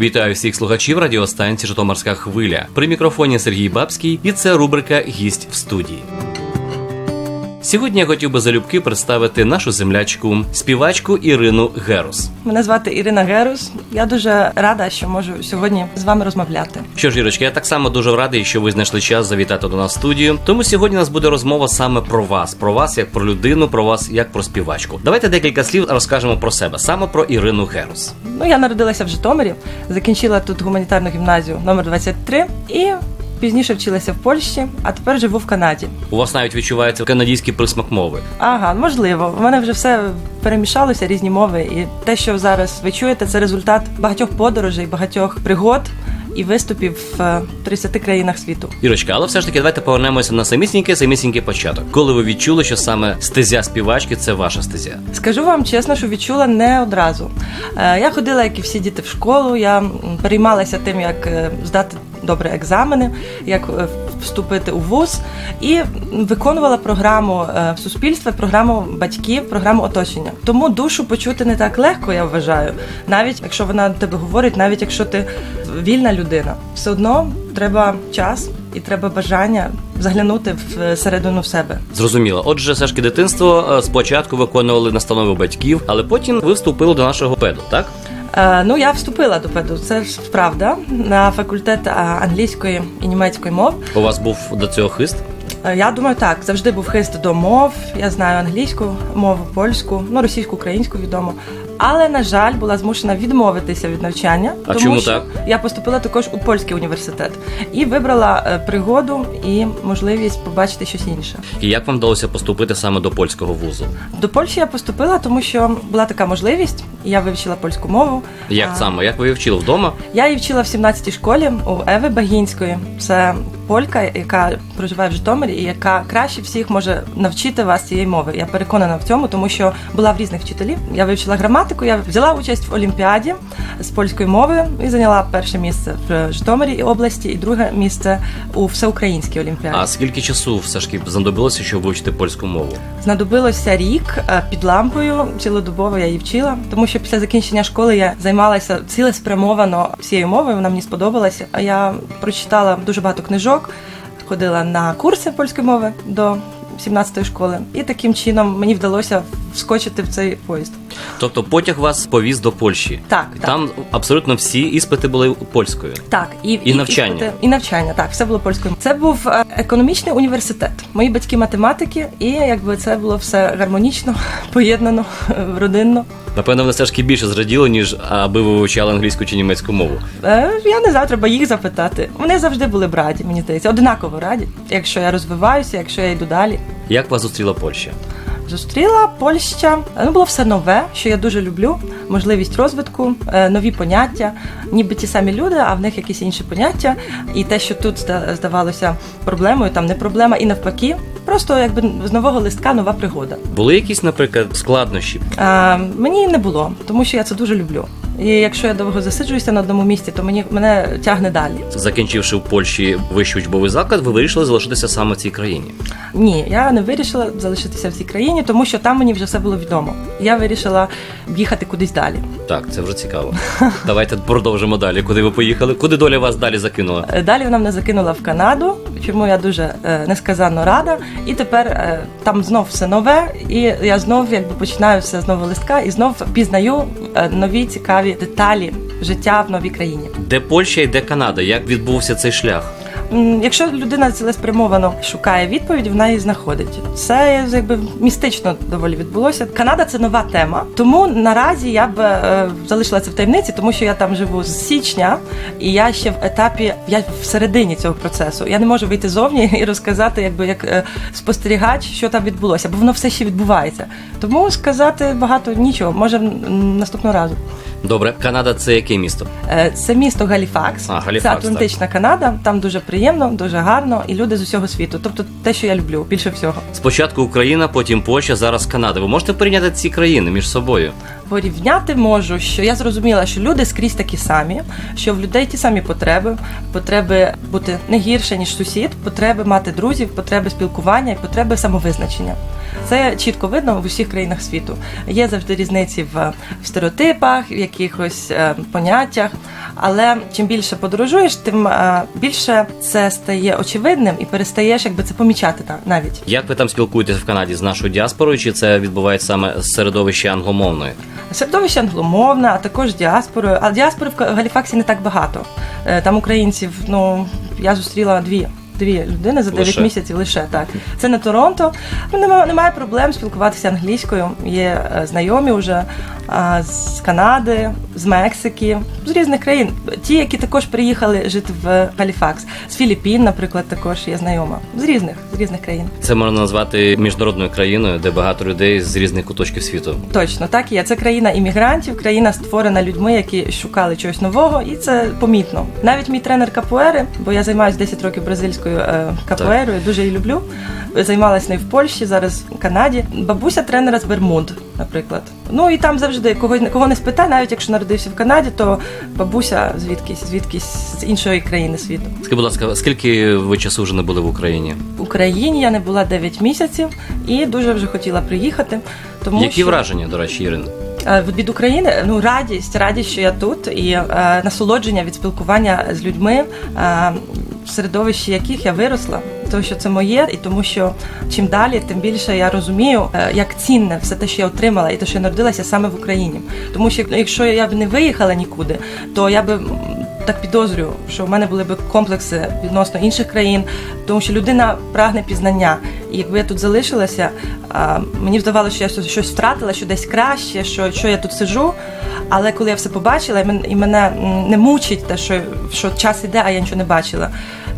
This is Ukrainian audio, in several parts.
Вітаю всіх слухачів радіостанції Житомирська хвиля. При мікрофоні Сергій Бабський, і це рубрика Гість в студії. Сьогодні я хотів би залюбки представити нашу землячку, співачку Ірину Герус. Мене звати Ірина Герус. Я дуже рада, що можу сьогодні з вами розмовляти. Що ж, Ірочка, я так само дуже радий, що ви знайшли час завітати до нас в студію. Тому сьогодні у нас буде розмова саме про вас, про вас як про людину, про вас як про співачку. Давайте декілька слів розкажемо про себе, саме про Ірину Герус. Ну, я народилася в Житомирі, закінчила тут гуманітарну гімназію номер 23 і пізніше вчилася в Польщі, а тепер живу в Канаді. У вас навіть відчувається канадський присмак мови. Ага, можливо. У мене вже все перемішалося, різні мови, і те, що зараз ви чуєте, це результат багатьох подорожей, багатьох пригод і виступів в е, 30 країнах світу. Ірочка, але все ж таки давайте повернемося на самісінький самісінький початок. Коли ви відчули, що саме стезя співачки це ваша стезя. Скажу вам чесно, що відчула не одразу. Е, Я ходила, як і всі діти, в школу. Я переймалася тим, як е, здати добре екзамени, як е, вступити у вуз, і виконувала програму е, суспільства, програму батьків, програму оточення. Тому душу почути не так легко, я вважаю, навіть якщо вона до тебе говорить, навіть якщо ти вільна людина, все одно треба час і треба бажання заглянути в в себе. Зрозуміло. Отже, все ж дитинство е, спочатку виконували настанови батьків, але потім ви вступили до нашого педу, так? Е, Ну, я вступила до педу, це ж правда, на факультет е, англійської і німецької мов. У вас був до цього хист? Е, Я думаю, так, завжди був хист до мов. Я знаю англійську мову, польську, ну російську, українську відомо. Але на жаль, була змушена відмовитися від навчання, А тому чому що так? я поступила також у польський університет і вибрала е, пригоду і можливість побачити щось інше. І як вам вдалося поступити саме до польського вузу? До Польщі я поступила, тому що була така можливість, і я вивчила польську мову. Як А, саме? Як ви її вчили вдома? Я її вчила в 17-й школі у Еви Багінської. Це полька, яка проживає в Житомирі і яка краще всіх може навчити вас цієї мови. Я переконана в цьому, тому що була в різних вчителів. Я вивчила граматику, я взяла участь в олімпіаді з польської мови і зайняла перше місце в Житомирі і області, і друге місце у всеукраїнській олімпіаді. А скільки часу все ж таки знадобилося, щоб вивчити польську мову? Знадобилося рік е, під лампою, цілодобово я її вчила, тому що після закінчення школи я займалася цілеспрямовано цією мовою. Вона мені сподобалася. А я прочитала дуже багато книжок, ходила на курси польської мови до 17-ї школи, і таким чином мені вдалося вскочити в цей поїзд. Тобто потяг вас повіз до Польщі. Так, так. Там абсолютно всі іспити були польською. Так, і, І навчання. іспити- і навчання, так, все було польською. Це був е, економічний університет. Мої батьки математики, і якби це було все гармонічно, поєднано, е, родинно. Напевно, вони все ж таки більше зраділи, ніж аби ви вивчали англійську чи німецьку мову. Е, Я не знаю, треба їх запитати. Вони завжди були б раді, мені здається, однаково раді, якщо я розвиваюся, якщо я йду далі. Як вас зустріла Польща? Зустріла Польща. Ну було все нове, що я дуже люблю. Можливість розвитку, е, нові поняття, ніби ті самі люди, а в них якісь інші поняття. І те, що тут здавалося проблемою, там не проблема, і навпаки, просто якби з нового листка нова пригода. Були якісь, наприклад, складнощі? А, мені не було, тому що я це дуже люблю. І якщо я довго засиджуюся на одному місці, то мені мене тягне далі. Закінчивши в Польщі вищий учбовий заклад, ви вирішили залишитися саме в цій країні. Ні, я не вирішила залишитися в цій країні, тому що там мені вже все було відомо. Я вирішила їхати кудись далі. Так, це вже цікаво. Давайте продовжимо далі. Куди ви поїхали? Куди доля вас далі закинула? Далі вона мене закинула в Канаду, чому я дуже е, несказанно рада. І тепер е, там знов все нове, і я знов якби починаю все з нового листка і знов пізнаю е, нові цікаві деталі життя в новій країні. Де Польща і де Канада? Як відбувся цей шлях? Якщо людина цілеспрямовано шукає відповідь, вона її знаходить. Це якби містично доволі відбулося. Канада це нова тема, тому наразі я б е, залишила це в таємниці, тому що я там живу з січня, і я ще в етапі я всередині цього процесу. Я не можу вийти зовні і розказати, якби як е, спостерігач, що там відбулося, бо воно все ще відбувається. Тому сказати багато нічого, може наступного разу. Добре, Канада це яке місто? Е, Це місто Галіфакс. А, Галіфакс, це Атлантична Канада. Там дуже приємно, дуже гарно, і люди з усього світу. Тобто те, що я люблю, більше всього. Спочатку Україна, потім Польща, зараз Канада. Ви можете порівняти ці країни між собою? Порівняти можу, що я зрозуміла, що люди скрізь такі самі, що в людей ті самі потреби, потреби бути не гірше ніж сусід, потреби мати друзів, потреби спілкування і потреби самовизначення. Це чітко видно в усіх країнах світу. Є завжди різниці в, в стереотипах, в якихось е, поняттях, Але чим більше подорожуєш, тим е, більше це стає очевидним і перестаєш якби це помічати та- навіть. Як ви там спілкуєтесь в Канаді з нашою діаспорою, чи це відбувається саме з середовища англомовної? Середовище англомовне, а також діаспорою. А діаспори в Галіфаксі не так багато. Е, Там українців, ну я зустріла дві. Дві людини за 9 Лише? місяців лише так. Це не Торонто. Ну, немає, немає проблем спілкуватися англійською. Є е, знайомі вже а, з Канади, з Мексики, з різних країн. Ті, які також приїхали жити в Галіфакс. З Філіппін, наприклад, також є знайома. З різних, з різних країн. Це можна назвати міжнародною країною, де багато людей з різних куточків світу. Точно, так і є. Це країна іммігрантів, країна створена людьми, які шукали чогось нового, і це помітно. Навіть мій тренер капуери, бо я займаюся 10 років бразильською е, капуерою, дуже її люблю. Займалась нею в Польщі, зараз в Канаді. Бабуся тренера з Бермуд, наприклад. Ну і там завжди кого, кого не спитай, навіть якщо народився в Канаді, то бабуся звідкись, звідкись з іншої країни світу. Скажіть, будь ласка, скільки ви часу вже не були в Україні? В Україні я не була 9 місяців і дуже вже хотіла приїхати. Тому Які що... враження, до речі, Ірина? Е, від України ну радість, радість, що я тут, і е, насолодження від спілкування з людьми, е, в середовищі яких я виросла, тому що це моє, і тому що чим далі, тим більше я розумію, е, як цінне все те, що я отримала, і те, що я народилася саме в Україні. Тому що якщо я б не виїхала нікуди, то я би. Так підозрюю, що в мене були б комплекси відносно інших країн, тому що людина прагне пізнання. І якби я тут залишилася, мені здавалося, що я щось- втратила, що десь краще, що, що я тут сиджу. Але коли я все побачила, і мене не мучить те, що, що час іде, а я нічого не бачила,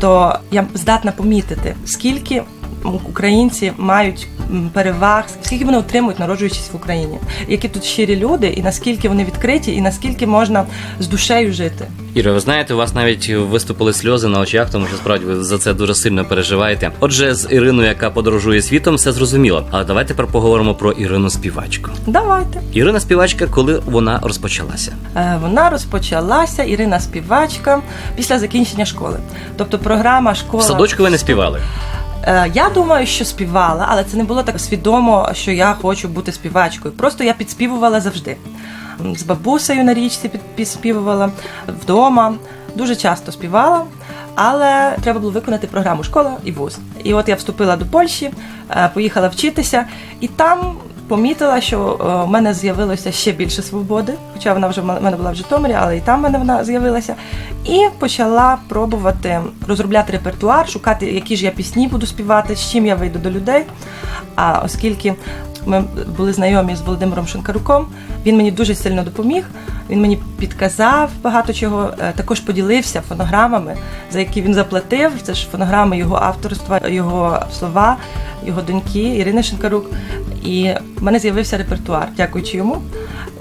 то я здатна помітити, скільки українці мають переваг, скільки вони отримують, народжуючись в Україні, які тут щирі люди, і наскільки вони відкриті, і наскільки можна з душею жити. Іра, ви знаєте, у вас навіть виступили сльози на очах, тому що справді ви за це дуже сильно переживаєте. Отже, з Іриною, яка подорожує світом, все зрозуміло. Але давайте тепер поговоримо про Ірину співачку. Давайте. Ірина співачка, коли вона розпочалася. Е, Вона розпочалася Ірина співачка після закінчення школи. Тобто програма школа В садочку ви не співали. Е, Я думаю, що співала, але це не було так свідомо, що я хочу бути співачкою. Просто я підспівувала завжди. З бабусею на річці під- підспівувала вдома, дуже часто співала. Але треба було виконати програму школа і вуз. І от я вступила до Польщі, е, поїхала вчитися, і там помітила, що е, в мене з'явилося ще більше свободи, хоча вона вже в мене була в Житомирі, але і там в мене вона з'явилася. І почала пробувати розробляти репертуар, шукати, які ж я пісні буду співати, з чим я вийду до людей. А оскільки ми були знайомі з Володимиром Шинкаруком, він мені дуже сильно допоміг. Він мені підказав багато чого, е, також поділився фонограмами, за які він заплатив. Це ж фонограми його авторства, його слова, його доньки Ірини Шинкарук. І в мене з'явився репертуар, дякуючи йому.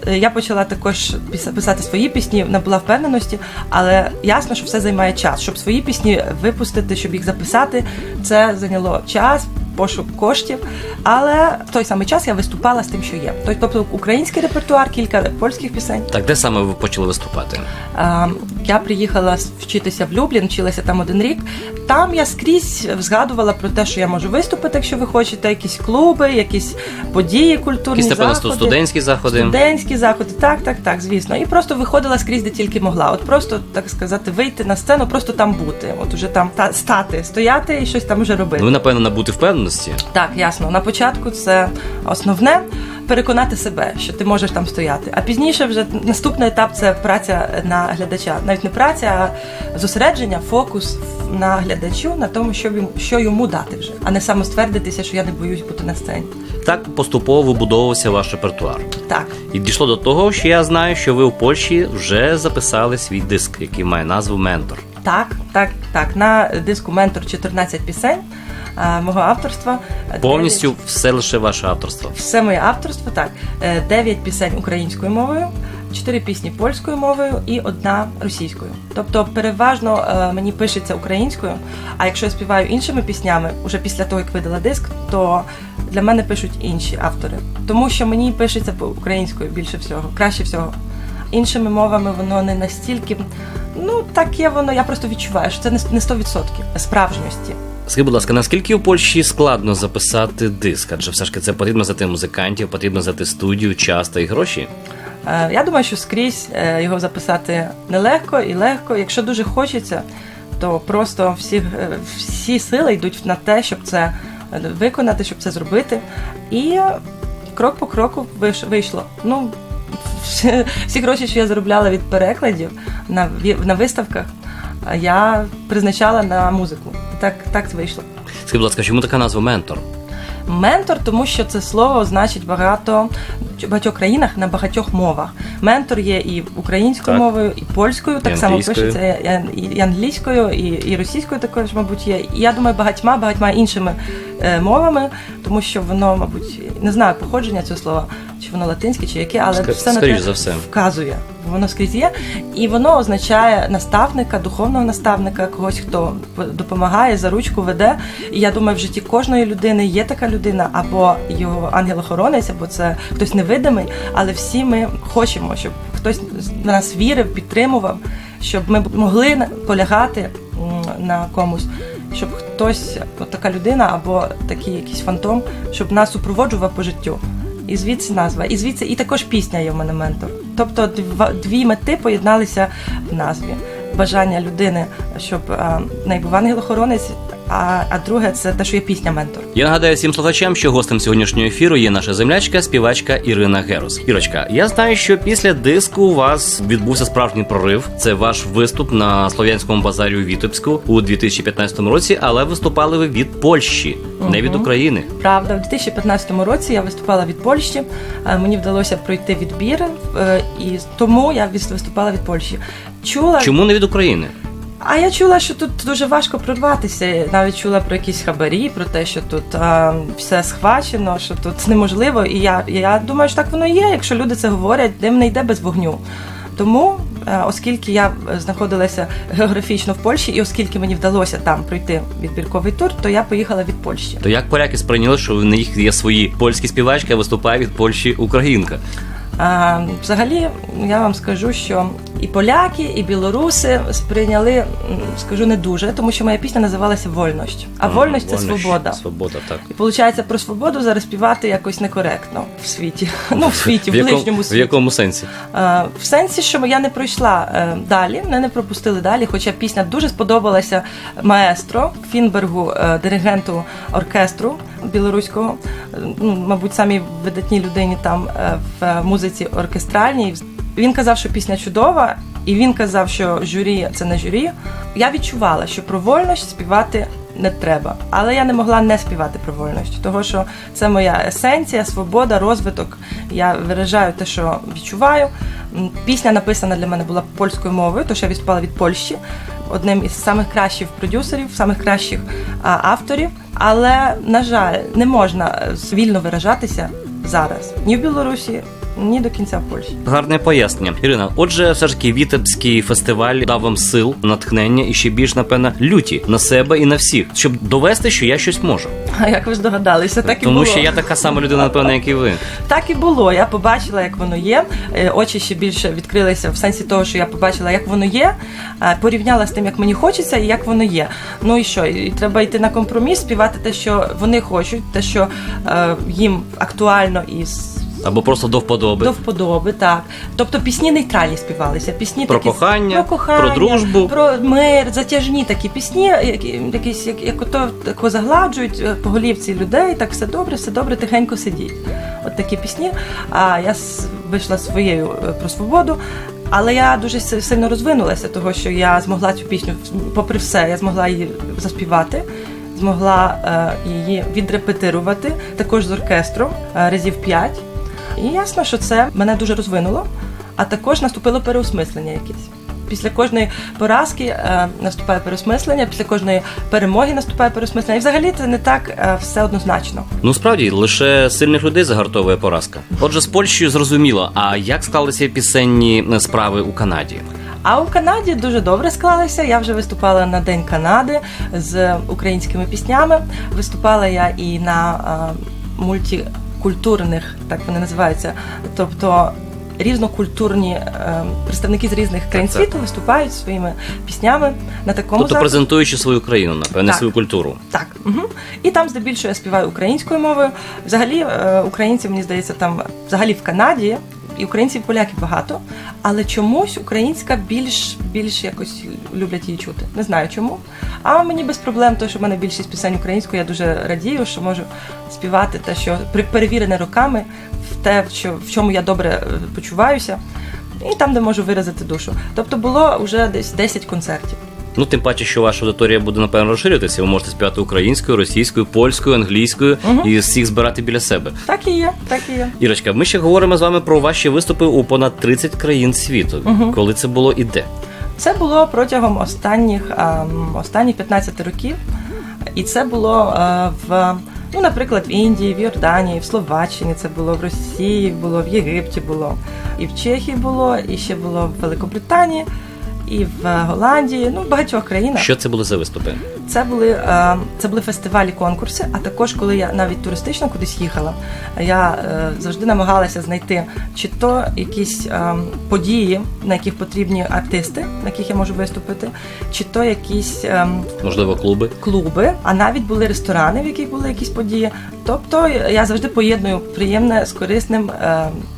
Е, Я почала також писати свої пісні, набула впевненості, але ясно, що все займає час. Щоб свої пісні випустити, щоб їх записати, це зайняло час, пошук коштів. Але в той самий час я виступала з тим, що є. Тобто український репертуар, кілька польських пісень. Так, де саме ви почали виступати? Е, Я приїхала вчитися в Люблін, вчилася там один рік. Там я скрізь згадувала про те, що я можу виступити, якщо ви хочете, якісь клуби, якісь події культурні. Якісь, заходи. студентські заходи. Студентські заходи, так, так, так, звісно. І просто виходила скрізь, де тільки могла. От просто так сказати, вийти на сцену, просто там бути. От уже там та, стати, стояти і щось там уже робити. Ну, ви, напевно, набути впевненості. Так, ясно. На початку це основне переконати себе, що ти можеш там стояти. А пізніше вже наступний етап це праця на глядача. Навіть не праця, а зосередження, фокус на глядачу, на тому, що йому, що йому дати вже, а не самоствердитися, що я не боюсь бути на сцені. Так поступово вибудовувався ваш репертуар. Так. І дійшло до того, що я знаю, що ви у Польщі вже записали свій диск, який має назву Ментор. Так, так, так. На диску Ментор 14 пісень мого авторства. Повністю все лише ваше авторство. Все моє авторство, так. Е, Дев'ять пісень українською мовою, чотири пісні польською мовою і одна російською. Тобто, переважно е, мені пишеться українською. А якщо я співаю іншими піснями, уже після того, як видала диск, то для мене пишуть інші автори. Тому що мені пишеться українською більше всього, краще всього. Іншими мовами воно не настільки. Ну, так є воно, я просто відчуваю, що це не не 100% справжньості. Скажіть, будь ласка, наскільки у Польщі складно записати диск? Адже все ж таки це потрібно знати музикантів, потрібно знати студію, час та й гроші. Е, Я думаю, що скрізь е, його записати нелегко і легко. Якщо дуже хочеться, то просто всі, е, всі сили йдуть на те, щоб це виконати, щоб це зробити. І крок по кроку вийшло. Ну, всі- гроші, що я заробляла від перекладів на, на виставках, я призначала на музику. Так, так вийшло. Скажіть, будь ласка, чому така назва ментор? Ментор, тому що це слово значить багато в багатьох країнах на багатьох мовах. Ментор є і українською Так. мовою, і польською, так І само пишеться і англійською, і, і російською також, мабуть, є. І я думаю, багатьма багатьма іншими е, мовами, тому що воно, мабуть, не знаю походження цього слова, чи воно латинське, чи яке, але Ска- все на скоріш те за все. вказує. Воно скрізь є, і воно означає наставника, духовного наставника, когось, хто п- допомагає, за ручку веде. І я думаю, в житті кожної людини є така людина, або його ангел-охоронець, або це хтось невидимий. Але всі ми хочемо, щоб хтось в нас вірив, підтримував, щоб ми могли на- полягати м, на комусь. Щоб хтось, от така людина або такий якийсь фантом, щоб нас супроводжував по життю. І звідси назва. І звідси і також пісня є в мене ментор. Тобто дві мети поєдналися в назві. Бажання людини, щоб неї був ангел-охоронець, а, а друге це те, що є пісня ментор. Я нагадаю всім слухачам, що гостем сьогоднішнього ефіру є наша землячка, співачка Ірина Герус. Ірочка, я знаю, що після диску у вас відбувся справжній прорив. Це ваш виступ на слов'янському базарі у Вітебську у 2015 році, але виступали ви від Польщі, не від України. Правда, в 2015 році я виступала від Польщі. е, Мені вдалося пройти відбір, е, і тому я вис- виступала від Польщі. Чула Чому не від України? А я чула, що тут дуже важко прорватися. Навіть чула про якісь хабарі, про те, що тут а, все схвачено, що тут неможливо. І я, я думаю, що так воно є. Якщо люди це говорять, дим не йде без вогню. Тому, е, оскільки я знаходилася географічно в Польщі, і оскільки мені вдалося там пройти відбірковий тур, то я поїхала від Польщі. То як поляки сприйняли, що в них є свої польські співачки, а виступає від Польщі українка? А, взагалі, я вам скажу, що і поляки, і білоруси сприйняли, скажу не дуже, тому що моя пісня називалася Вольність. А вольність це свобода. Свобода, так. І виходить, про свободу зараз співати якось некоректно в світі. Ну, в світі, в, якому- ближньому в якому сенсі? В сенсі, що я не пройшла е, далі, мене не пропустили далі, хоча пісня дуже сподобалася маестро Фінбергу, е, диригенту оркестру білоруського, е, ну, мабуть, самій видатній людині там е, в музиці оркестральній. Він казав, що пісня чудова, і він казав, що журі це не журі. Я відчувала, що про вольність співати не треба. Але я не могла не співати про вольність, того що це моя есенція, свобода, розвиток. Я виражаю те, що відчуваю. Пісня написана для мене була польською мовою, тож я виступала від Польщі, одним із самих кращих продюсерів, самих кращих авторів. Але, на жаль, не можна е, вільно виражатися зараз ні в Білорусі, ні до кінця в Польщі. Гарне пояснення. Ірина, отже, все ж таки Вітебський фестиваль дав вам сил, натхнення і ще більш, напевно, люті на себе і на всіх, щоб довести, що я щось можу. А як ви здогадалися, так і Тому було. що я така сама людина, напевно, як і ви. Так і було. Я побачила, як воно є. Е, Очі ще більше відкрилися в сенсі того, що я побачила, як воно є, е, порівняла з тим, як мені хочеться, і як воно є. Ну і що? І треба йти на компроміс, співати те, що вони хочуть, те, що е, їм актуально і Або просто до вподоби. до вподоби, так. Тобто пісні нейтральні співалися. Пісні Про такі, кохання, про кохання, про дружбу. про мир, затяжні такі пісні, які якісь як, як ото тако загладжують е, по голівці людей. Так все добре, все добре, тихенько сидіть. От такі пісні. А я вийшла своєю е, про свободу. Але я дуже сильно розвинулася, того що я змогла цю пісню, попри все, я змогла її заспівати, змогла е, її відрепетирувати також з оркестром разів п'ять. І ясно, що це мене дуже розвинуло, а також наступило переосмислення якесь. Після кожної поразки е, наступає переосмислення, після кожної перемоги наступає переосмислення. І взагалі це не так е, все однозначно. Ну справді лише сильних людей загартовує поразка. Отже, з Польщею зрозуміло. А як склалися пісенні справи у Канаді? А у Канаді дуже добре склалося. Я вже виступала на День Канади з українськими піснями. Виступала я і на е, мультикультурних, так вони називаються, тобто. Різнокультурні е, представники з різних країн Так, так. світу виступають своїми піснями на такому Тобто заході. презентуючи свою країну, напевне, Так. свою культуру. Так, угу. і там здебільшого я співаю українською мовою. Взагалі, е, українці, мені здається, там взагалі в Канаді. І українців, і поляків багато, але чомусь українська більш більш якось люблять її чути. Не знаю чому. А мені без проблем, тому що в мене більшість пісень українською, я дуже радію, що можу співати те, що перевірене роками, в те, в чому я добре е, почуваюся, і там, де можу виразити душу. Тобто було вже десь 10 концертів. Ну, тим паче, що ваша аудиторія буде напевно розширюватися. Ви можете співати українською, російською, польською, англійською і всіх збирати біля себе. Так і є, так і є. Ірочка, ми ще говоримо з вами про ваші виступи у понад 30 країн світу. Коли це було і де? Це було протягом останніх, ем, останніх 15 років. І це було е, в, ну, наприклад, в Індії, в Йорданії, в Словаччині, це було в Росії, було в Єгипті, було і в Чехії було, і ще було в Великобританії, і в Голландії, ну в багатьох країнах. Що це були за виступи? Це були, е, це були фестивалі, конкурси. А також, коли я навіть туристично кудись їхала, я е, завжди намагалася знайти чи то якісь е, події, на яких потрібні артисти, на яких я можу виступити, чи то якісь Можливо, клуби? клуби, а навіть були ресторани, в яких були якісь події. Тобто я завжди поєдную приємне з корисним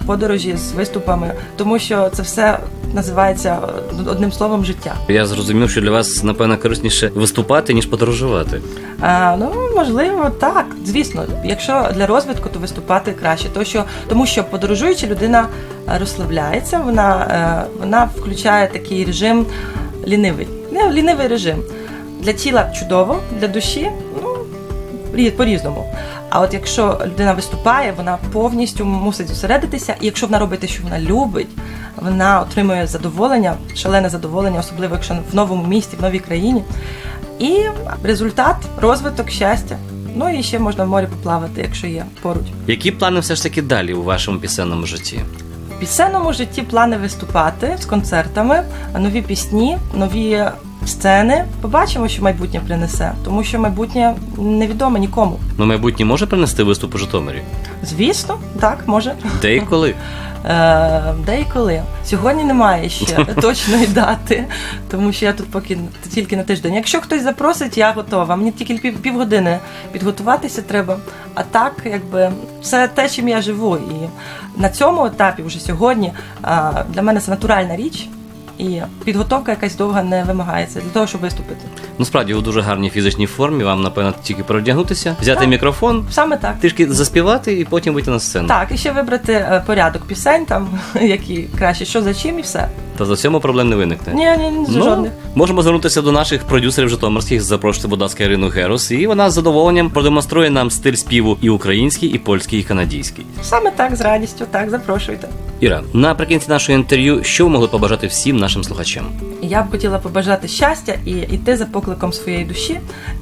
подорожі з виступами, тому що це все називається е, одним словом життя. Я зрозумів, що для вас напевно корисніше виступати ніж подорожувати. А, ну можливо, так. Звісно, якщо для розвитку, то виступати краще. То що тому, що подорожуючи, людина е, розслабляється, вона, е, вона включає такий режим лінивий. Лінивий режим. Для тіла чудово, для душі по-різному. А от якщо людина виступає, вона повністю мусить зосередитися, і якщо вона робить те, що вона любить, вона отримує задоволення, шалене задоволення, особливо якщо в новому місті, в новій країні. І результат, розвиток, щастя. Ну і ще можна в морі поплавати, якщо є поруч. Які плани все ж таки далі у вашому пісенному житті? Пісенному житті плани виступати з концертами, нові пісні, нові сцени. Побачимо, що майбутнє принесе, тому що майбутнє невідоме нікому. Ну, майбутнє може принести виступ у Житомирі? Звісно, так може. Де і коли? Е, де і коли. Сьогодні немає ще точної дати, тому що я тут поки тільки на тиждень. Якщо хтось запросить, я готова. Мені тільки пів, півгодини підготуватися треба. А так, якби це те, чим я живу. І на цьому етапі, вже сьогодні, для мене це натуральна річ. І підготовка якась довга не вимагається для того, щоб виступити. Ну, справді, у дуже гарній фізичній формі. Вам, напевно, тільки переодягнутися, взяти Так. мікрофон, Саме так. трішки заспівати і потім вийти на сцену. Так, і ще вибрати е, порядок пісень, там які краще, що за чим, і все. Та за цьому проблем не виникне. Ні, ні, ні, Ну, жодних. можемо звернутися до наших продюсерів Житомирських, запрошувати, будь ласка, Ірину Герус, і вона з задоволенням продемонструє нам стиль співу і український, і польський, і канадійський. Саме так, з радістю, так, запрошуйте. Іра, наприкінці нашого інтерв'ю, що ви могли побажати всім нашим слухачам? Я б хотіла побажати щастя і йти за покликом своєї душі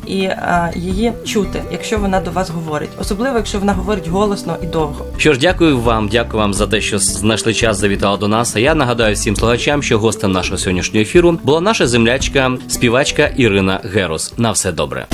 і а, її чути, якщо вона до вас говорить, особливо якщо вона говорить голосно і довго. Що ж, дякую вам, дякую вам за те, що знайшли час, завітали до нас. А я нагадаю всім слухачам, що гостем нашого сьогоднішнього ефіру була наша землячка, співачка Ірина Герос. На все добре.